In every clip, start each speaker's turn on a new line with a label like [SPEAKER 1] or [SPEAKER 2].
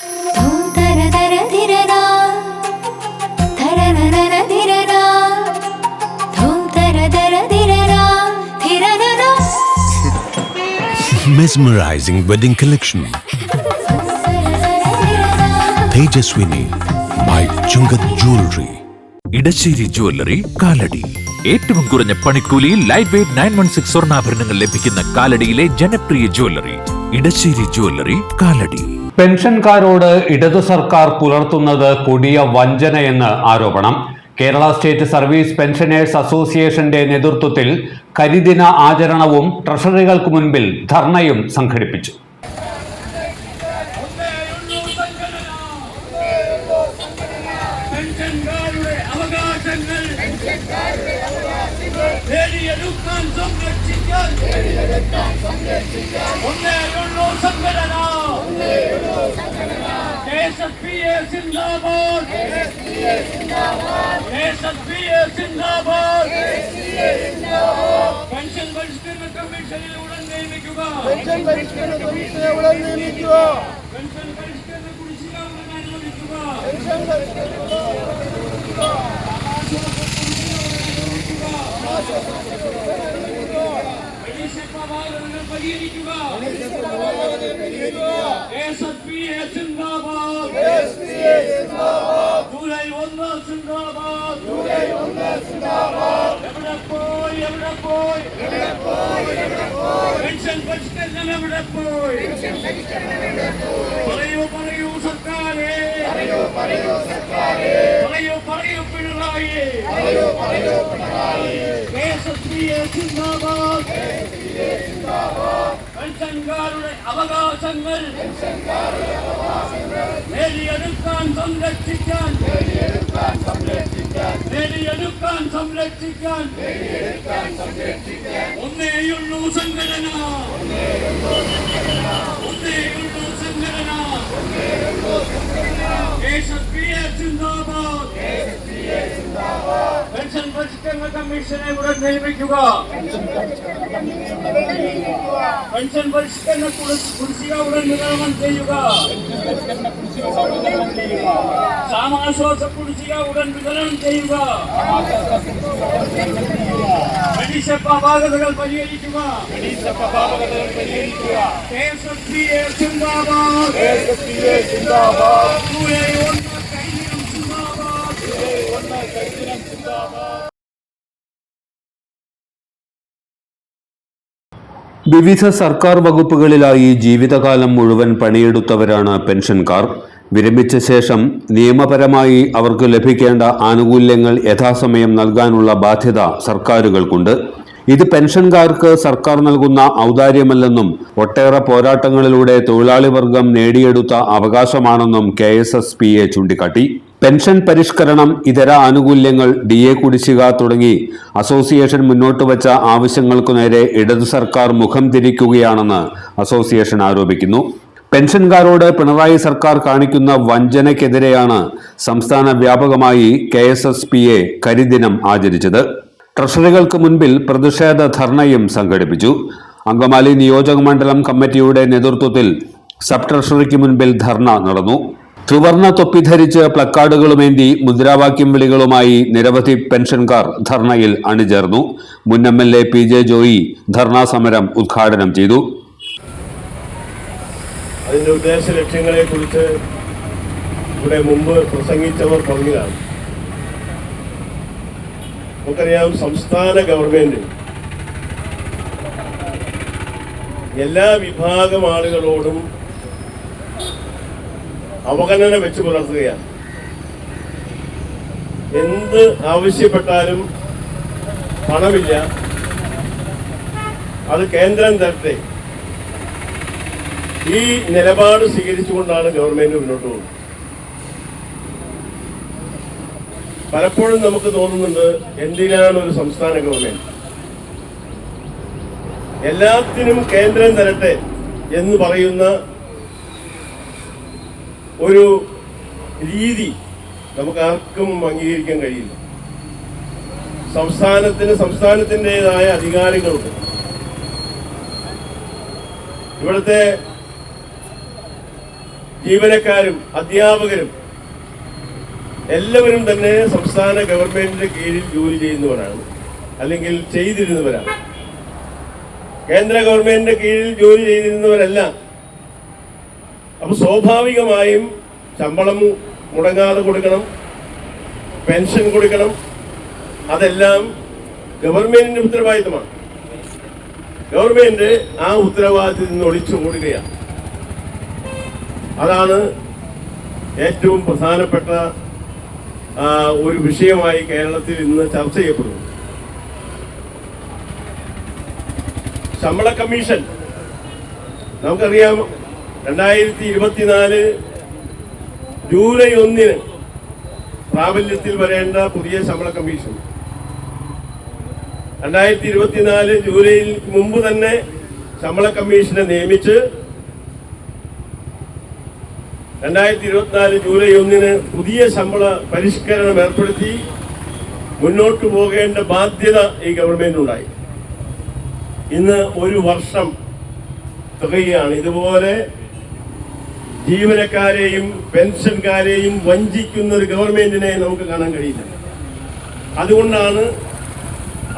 [SPEAKER 1] Mesmerizing wedding collection. Tejaswini by Chungat Jewelry.
[SPEAKER 2] Edassery jewellery Kalady ഏറ്റവും കുറഞ്ഞ പണിക്കൂലിയിൽ light weight nine one six സ്വർണാഭരണങ്ങൾ ലഭിക്കുന്ന കാലടിയിലെ ജനപ്രിയ ജുവല്ലറി ഇടശ്ശേരി ജുവല്ലറി കാലടി
[SPEAKER 3] പെൻഷൻകാരോട് ഇടതു സർക്കാർ പുലർത്തുന്നത് കൊടിയ വഞ്ചനയെന്ന് ആരോപണം. കേരള സ്റ്റേറ്റ് സർവീസ് പെൻഷനേഴ്സ് അസോസിയേഷന്റെ നേതൃത്വത്തിൽ കരിദിന ആചരണവും ട്രഷറികൾക്ക് മുൻപിൽ ധർണയും സംഘടിപ്പിച്ചു.
[SPEAKER 4] ഒന്നേ നേടിയെടുക്കാൻ സംരക്ഷിക്കാൻ ഒന്നേയുള്ളൂ സംഘടന KSPA സിന്ദാബാദ് KSPA സിന്ദാബാദ് പെൻഷൻ പരിഷ്കരണ കമ്മീഷനിൽ ഉടൻ നിയമിക്കുക പെൻഷൻ പരിഷ്കരണ കുടിശ്ശിക ഉടൻ അനുവദിക്കുക പരീക്ഷാപാതകൾ പരിഹരിക്കുക. KSPA സിന്ദാബാദ് ജൂലൈ ഒന്ന് സിന്ദാബാദ് എവിടെ പോയി എവിടെ പോയി? പെൻഷൻ പരിഷ്കരണം എവിടെ പോയി? പറയൂ പറയൂ സർക്കാരേ. പറയൂ പറയൂ പിണറായി KSPA സിന്ദാബാദ് പെൻഷൻകാരുടെ അവകാശങ്ങൾ നേടിയെടുക്കാൻ സംരക്ഷിക്കാൻ നേടിയെടുക്കാൻ സംരക്ഷിക്കാൻ. ഒന്നേയുള്ളൂ സംഘടന. ഒന്നേയുള്ളൂ സംഘടന. പെൻഷൻ പരിഷ്കരണ കമ്മീഷനെ ഉടൻ നിയമിക്കുക പെൻഷൻ പരിഷ്കരണ കുടി- കുടിശ്ശിക ഉടൻ നിഗമനം ചെയ്യുക. സാമാശ്വാസ കുടിശ്ശിക ഉടൻ വിതരണം ചെയ്യുക.
[SPEAKER 3] വിവിധ സർക്കാർ വകുപ്പുകളിലായി ജീവിതകാലം മുഴുവൻ പണിയെടുത്തവരാണ് പെൻഷൻകാർ. വിരമിച്ച ശേഷം നിയമപരമായി അവർക്ക് ലഭിക്കേണ്ട ആനുകൂല്യങ്ങൾ യഥാസമയം നൽകാനുള്ള ബാധ്യത സർക്കാരുകൾക്കുണ്ട്. ഇത് പെൻഷൻകാർക്ക് സർക്കാർ നൽകുന്ന ഔദാര്യമല്ലെന്നും ഒട്ടേറെ പോരാട്ടങ്ങളിലൂടെ തൊഴിലാളി വർഗം നേടിയെടുത്ത അവകാശമാണെന്നും K S S P A ചൂണ്ടിക്കാട്ടി. പെൻഷൻ പരിഷ്കരണം ഇതര ആനുകൂല്യങ്ങൾ ഡി എ കുടിശ്ശിക തുടങ്ങി അസോസിയേഷൻ മുന്നോട്ട് വച്ച ആവശ്യങ്ങൾക്കു നേരെ ഇടതു സർക്കാർ മുഖം തിരിക്കുകയാണെന്ന് അസോസിയേഷൻ ആരോപിക്കുന്നു. പെൻഷൻകാരോട് പിണറായി സർക്കാർ കാണിക്കുന്ന വഞ്ചനയ്ക്കെതിരെയാണ് സംസ്ഥാന വ്യാപകമായി K S S P A കരിദിനം ആചരിച്ചത്. ട്രഷറികൾക്ക് മുൻപിൽ പ്രതിഷേധ ധർണയും സംഘടിപ്പിച്ചു. അങ്കമാലി നിയോജക മണ്ഡലം കമ്മിറ്റിയുടെ നേതൃത്വത്തിൽ സബ് ട്രഷറിക്ക് മുൻപിൽ ധർണ നടന്നു. ത്രിവർണ തൊപ്പി ധരിച്ച് പ്ലക്കാർഡുകളുമേന്തി മുദ്രാവാക്യം വിളികളുമായി നിരവധി പെൻഷൻകാർ ധർണയിൽ അണിചേർന്നു. മുൻ M L A P J Joy dharna സമരം ഉദ്ഘാടനം ചെയ്തു.
[SPEAKER 5] അതിന്റെ ഉദ്ദേശ ലക്ഷ്യങ്ങളെ കുറിച്ച് ഇവിടെ മുമ്പ് പ്രസംഗിച്ചവർ പറഞ്ഞതാണ്. നമുക്കറിയാം സംസ്ഥാന ഗവൺമെന്റ് എല്ലാ വിഭാഗം ആളുകളോടും അവഗണന വെച്ച് പുലർത്തുകയാണ്. എന്ത് ആവശ്യപ്പെട്ടാലും പണമില്ല. അത് കേന്ദ്രം തരട്ടെ. ഈ നിലപാട് സ്വീകരിച്ചുകൊണ്ടാണ് ഗവൺമെന്റ് മുന്നോട്ട് പോകുന്നത്. പലപ്പോഴും നമുക്ക് തോന്നുന്നുണ്ട് എന്തിനാണ് ഒരു സംസ്ഥാന ഗവൺമെന്റ്? എല്ലാത്തിനും കേന്ദ്രം തരട്ടെ എന്ന് പറയുന്ന ഒരു രീതി നമുക്ക് ആർക്കും അംഗീകരിക്കാൻ കഴിയില്ല. സംസ്ഥാനത്തിന് സംസ്ഥാനത്തിന്റെതായ അധികാരങ്ങളുണ്ട് ഇവിടുത്തെ ജീവനക്കാരും അധ്യാപകരും എല്ലാവരും തന്നെ സംസ്ഥാന ഗവൺമെന്റിന്റെ കീഴിൽ ജോലി ചെയ്യുന്നവരാണ്. അല്ലെങ്കിൽ ചെയ്തിരുന്നവരാണ്. കേന്ദ്ര ഗവൺമെന്റിന്റെ കീഴിൽ ജോലി ചെയ്തിരുന്നവരല്ല അപ്പൊ സ്വാഭാവികമായും ശമ്പളം മുടങ്ങാതെ കൊടുക്കണം പെൻഷൻ കൊടുക്കണം അതെല്ലാം ഗവൺമെന്റിന്റെ ഉത്തരവാദിത്തമാണ്. ഗവൺമെന്റ് ആ ഉത്തരവാദിത്തത്തിൽ നിന്ന് ഒളിച്ചു ഓടുകയാണ് അതാണ് ഏറ്റവും പ്രധാനപ്പെട്ട ഒരു വിഷയമായി കേരളത്തിൽ ഇന്ന് ചർച്ച ചെയ്യപ്പെടുന്നു ശമ്പള കമ്മീഷൻ. നമുക്കറിയാം രണ്ടായിരത്തി ഇരുപത്തിനാല് ജൂലൈ ഒന്നിന് പ്രാബല്യത്തിൽ വരേണ്ട പുതിയ ശമ്പള കമ്മീഷൻ. രണ്ടായിരത്തി ഇരുപത്തിനാല് ജൂലൈയിൽ മുമ്പ് തന്നെ ശമ്പള കമ്മീഷനെ നിയമിച്ച് രണ്ടായിരത്തി ഇരുപത്തിനാല് ജൂലൈ ഒന്നിന് പുതിയ ശമ്പള പരിഷ്കരണം ഏർപ്പെടുത്തി മുന്നോട്ട് പോകേണ്ട ബാധ്യത ഈ ഗവൺമെന്റിനുണ്ടായി. ഇന്ന് ഒരു വർഷം തുകയാണ് ഇതുപോലെ ജീവനക്കാരെയും പെൻഷൻകാരെയും വഞ്ചിക്കുന്ന ഒരു ഗവൺമെന്റിനെ നമുക്ക് കാണാൻ കഴിയില്ല. അതുകൊണ്ടാണ്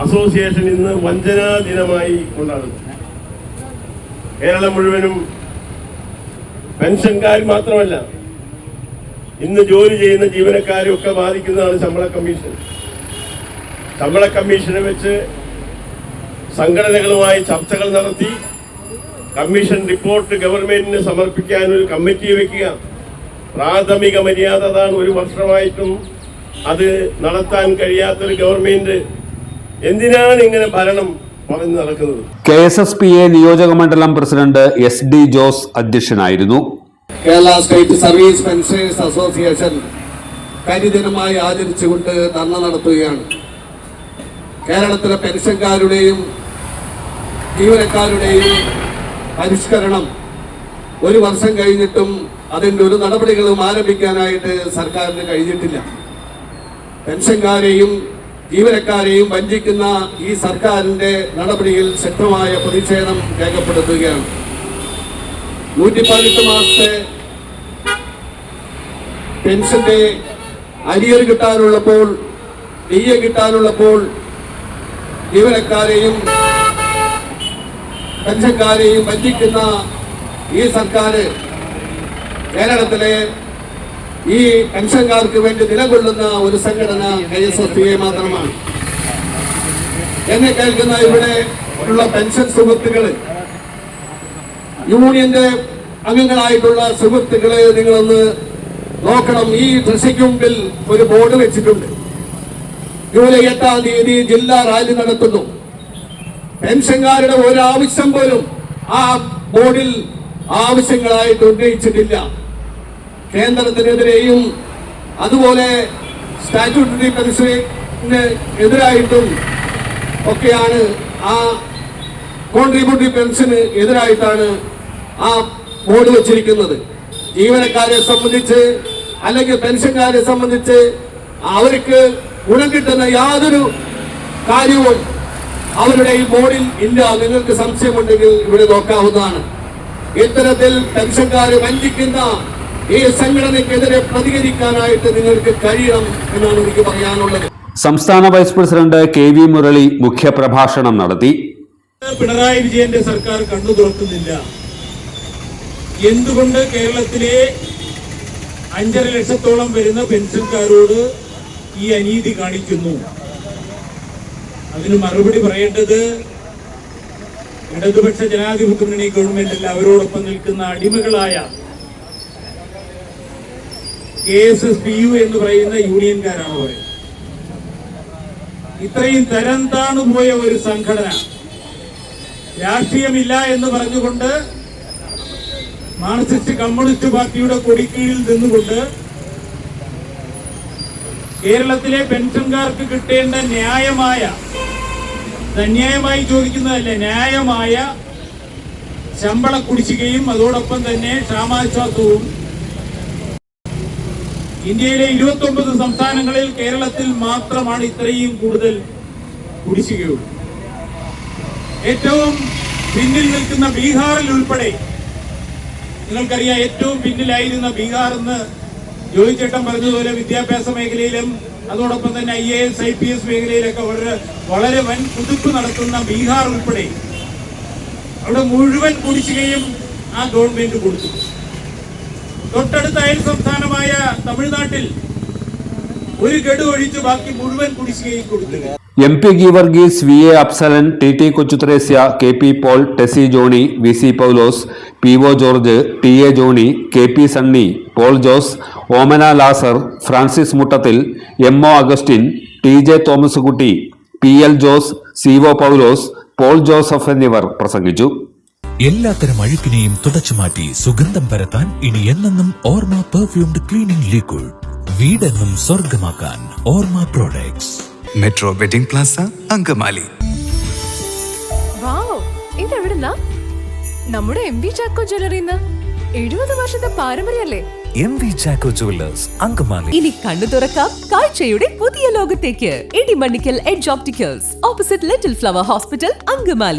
[SPEAKER 5] അസോസിയേഷൻ ഇന്ന് വഞ്ചനാ ദിനമായി കൊണ്ടാടുന്നത്. കേരളം മുഴുവനും പെൻഷൻകാർ മാത്രമല്ല ഇന്ന് ജോലി ചെയ്യുന്ന ജീവനക്കാരും ഒക്കെ ബാധിക്കുന്നതാണ് ശമ്പള കമ്മീഷൻ. ശമ്പള കമ്മീഷനെ വെച്ച് സംഘടനകളുമായി ചർച്ചകൾ നടത്തി കമ്മീഷൻ റിപ്പോർട്ട് ഗവൺമെന്റിന് സമർപ്പിക്കാൻ ഒരു കമ്മിറ്റി വയ്ക്കുക പ്രാഥമിക മര്യാദ അതാണ് ഒരു വർഷമായിട്ടും അത് നടത്താൻ കഴിയാത്തൊരു ഗവൺമെന്റ്. എന്തിനാണ് ഇങ്ങനെ ഭരണം? പറഞ്ഞു നടക്കുന്നത്.
[SPEAKER 3] K S S P A നിയോജക മണ്ഡലം പ്രസിഡന്റ് എസ് ഡി ജോസ് അധ്യക്ഷനായിരുന്നു.
[SPEAKER 6] Kerala state service pensioners association കരിദിനമായി ആചരിച്ചുകൊണ്ട് ധർണ നടത്തുകയാണ്. കേരളത്തിലെ പെൻഷൻകാരുടെയും ജീവനക്കാരുടെയും പരിഷ്കരണം ഒരു വർഷം കഴിഞ്ഞിട്ടും അതിന്റെ ഒരു നടപടികളും ആരംഭിക്കാനായിട്ട് സർക്കാരിന് കഴിഞ്ഞിട്ടില്ല. പെൻഷൻകാരെയും ജീവനക്കാരെയും വഞ്ചിക്കുന്ന ഈ സർക്കാരിന്റെ നടപടിയിൽ ശക്തമായ പ്രതിഷേധം രേഖപ്പെടുത്തുകയാണ്. നൂറ്റി പതിനെട്ട് മാസത്തെ പെൻഷന്റെ അരിയർ കിട്ടാനുള്ളപ്പോൾ നെയ്യ കിട്ടാനുള്ളപ്പോൾ ജീവനക്കാരെയും പെൻഷൻകാരെയും വഞ്ചിക്കുന്ന ഈ സർക്കാർ കേരളത്തിലെ ഈ പെൻഷൻകാർക്ക് വേണ്ടി നിലകൊള്ളുന്ന ഒരു സംഘടന കെ എസ് എഫ് ഐ മാത്രമാണ്. എന്നെ കേൾക്കുന്ന ഇവിടെ ഉള്ള പെൻഷൻ സുഹൃത്തുക്കൾ യൂണിയന്റെ അംഗങ്ങളായിട്ടുള്ള സുഹൃത്തുക്കളെ നിങ്ങളൊന്ന് നോക്കണം. ഈ കൃഷിക്ക് മുമ്പിൽ ഒരു ബോർഡ് വെച്ചിട്ടുണ്ട്. ജൂലൈ എട്ടാം തീയതി ജില്ലാ റാലി നടത്തുന്നു. പെൻഷൻകാരുടെ ഒരാവശ്യം പോലും ആ ബോർഡിൽ ആവശ്യങ്ങളായിട്ട് ഉന്നയിച്ചിട്ടില്ല. കേന്ദ്രത്തിനെതിരെയും അതുപോലെ സ്റ്റാറ്റ്യൂട്ടറി പെൻഷന് എതിരായിട്ടും ഒക്കെയാണ് ആ കോൺട്രിബ്യൂട്ടറി പെൻഷന് എതിരായിട്ടാണ് ആ ബോർഡ് വച്ചിരിക്കുന്നത്. ജീവനക്കാരെ സംബന്ധിച്ച് അല്ലെങ്കിൽ പെൻഷൻകാരെ സംബന്ധിച്ച് അവർക്ക് ഗുണം കിട്ടുന്ന യാതൊരു കാര്യവും അവരുടെ ഈ ബോർഡിൽ ഇല്ല. നിങ്ങൾക്ക് സംശയമുണ്ടെങ്കിൽ ഇവിടെ നോക്കാവുന്നതാണ്. ഇത്തരത്തിൽ പെൻഷൻകാരെ വഞ്ചിക്കുന്ന ഈ സംഘടനയ്ക്കെതിരെ പ്രതികരിക്കാനായിട്ട് നിങ്ങൾക്ക് കഴിയണം എന്നാണ് എനിക്ക് പറയാനുള്ളത്.
[SPEAKER 3] സംസ്ഥാന vice president K V Murali മുഖ്യപ്രഭാഷണം നടത്തി.
[SPEAKER 7] പിണറായി വിജയന്റെ സർക്കാർ കണ്ണു തുറക്കുന്നില്ല. എന്തുകൊണ്ട് കേരളത്തിലെ അഞ്ചര ലക്ഷത്തോളം വരുന്ന പെൻഷൻകാരോട് ഈ അനീതി കാണിക്കുന്നു? അതിന് മറുപടി പറയേണ്ടത് ഇടതുപക്ഷ ജനാധിപത്യ മുന്നണി ഗവൺമെന്റിൽ അവരോടൊപ്പം നിൽക്കുന്ന അടിമകളായ K S S P U എന്ന് പറയുന്ന യൂണിയൻകാരാണ് പറയുന്നത് ഇത്രയും തരം താണു പോയ ഒരു സംഘടന. രാഷ്ട്രീയമില്ല എന്ന് പറഞ്ഞുകൊണ്ട് മാർക്സിസ്റ്റ് കമ്മ്യൂണിസ്റ്റ് പാർട്ടിയുടെ കൊടിക്കീഴിൽ നിന്നുകൊണ്ട് കേരളത്തിലെ പെൻഷൻകാർക്ക് കിട്ടേണ്ട ന്യായമായ അന്യായമായി ചോദിക്കുന്നതല്ല ന്യായമായ ശമ്പള കുടിശ്ശികയും അതോടൊപ്പം തന്നെ ക്ഷാമാശ്വാസവും ഇന്ത്യയിലെ ഇരുപത്തി ഒമ്പത് സംസ്ഥാനങ്ങളിൽ കേരളത്തിൽ മാത്രമാണ് ഇത്രയും കൂടുതൽ കുടിശ്ശികയുള്ളത് ഏറ്റവും പിന്നിൽ നിൽക്കുന്ന ബീഹാറിൽ ഉൾപ്പെടെ നിങ്ങൾക്കറിയാം ഏറ്റവും പിന്നിലായിരുന്ന ബീഹാർ എന്ന് ജോയിച്ചേട്ടൻ പറഞ്ഞതുപോലെ വിദ്യാഭ്യാസ മേഖലയിലും അതോടൊപ്പം തന്നെ I A S I P S മേഖലയിലൊക്കെ വളരെ വളരെ വൻ കുതിപ്പ് നടത്തുന്ന ബീഹാർ ഉൾപ്പെടെ അവിടെ മുഴുവൻ കുടിശ്ശികയും ആ ഗവൺമെന്റ് കൊടുത്തു. തൊട്ടടുത്ത അയൽ സംസ്ഥാനമായ തമിഴ്നാട്ടിൽ ഒരു ഗഡു ഒഴിച്ച് ബാക്കി മുഴുവൻ കുടിശ്ശികയും കൊടുക്കുക.
[SPEAKER 3] M P Geevarghese V A Apsalan T T Kochuthresia K P Paul Tessy Johnny V C Paulose P O George T A Johnny K P Sunny Paul Jose Omana Lazar Francis Muttathil M O Augustine T J Thomas Kutty P L Jose C O Paulose Paul Joseph എന്നിവർ പ്രസംഗിച്ചു.
[SPEAKER 2] എല്ലാത്തരം അഴുക്കിനെയും തുടച്ചു മാറ്റി സുഗന്ധം പരത്താൻ ഇനി എന്നെന്നും Orma perfumed cleaning liquid വീടെന്നും സ്വർഗമാക്കാൻ Orma products
[SPEAKER 8] metro wedding plaza Angamaly.
[SPEAKER 9] ഇതെവിടുന്നാ? നമ്മുടെ എം വി ചാക്കോ ജ്വല്ലറിന്ന് എഴുപത് വർഷത്തെ പാരമ്പര്യല്ലേ
[SPEAKER 8] M V Chacko jewellers Angamaly.
[SPEAKER 9] ഇനി കണ്ണു തുറക്കാം കാഴ്ചയുടെ പുതിയ ലോകത്തേക്ക്. Idimannickal edge opticals opposite little flower hospital Angamaly.